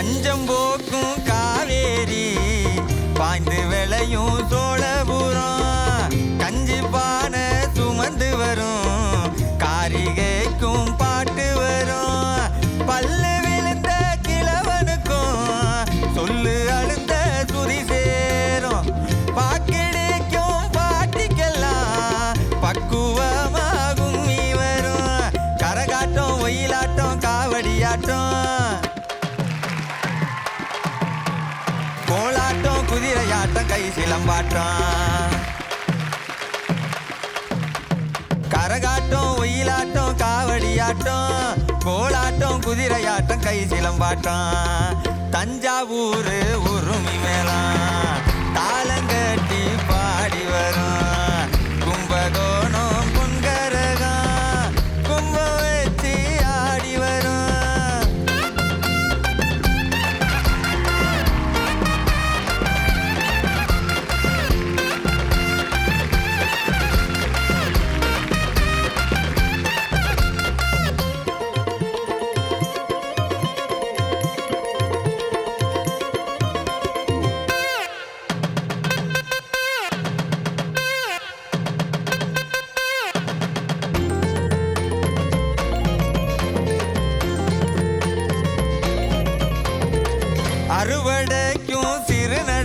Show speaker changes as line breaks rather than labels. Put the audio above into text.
பஞ்சம் போக்கும் காவேரி பாய்ந்து விளையும் சோழபுரம். கஞ்சி பானை சுமந்து வரும் காரிகைக்கும் பாட்டு வரும். பல்லு விழுந்த கிழவனுக்கும் சொல்லு அழுந்த சுதி சேரும். பாக்கிடிக்கும் பாட்டிக்கெல்லாம் பக்குவமாகும் நீ வரும் கரகாட்டம் ஒயிலாட்டம் காவடியாட்டம். சிலம்பாட்டம் கரகாட்டம் ஒயிலாட்டம் காவடியாட்டம் கோலாட்டம் குதிரையாட்டம் கை சிலம்பாட்டம். தஞ்சாவூர் உருமி மேலாம் அறுவடைக்கும் சிறுநடைக்கும்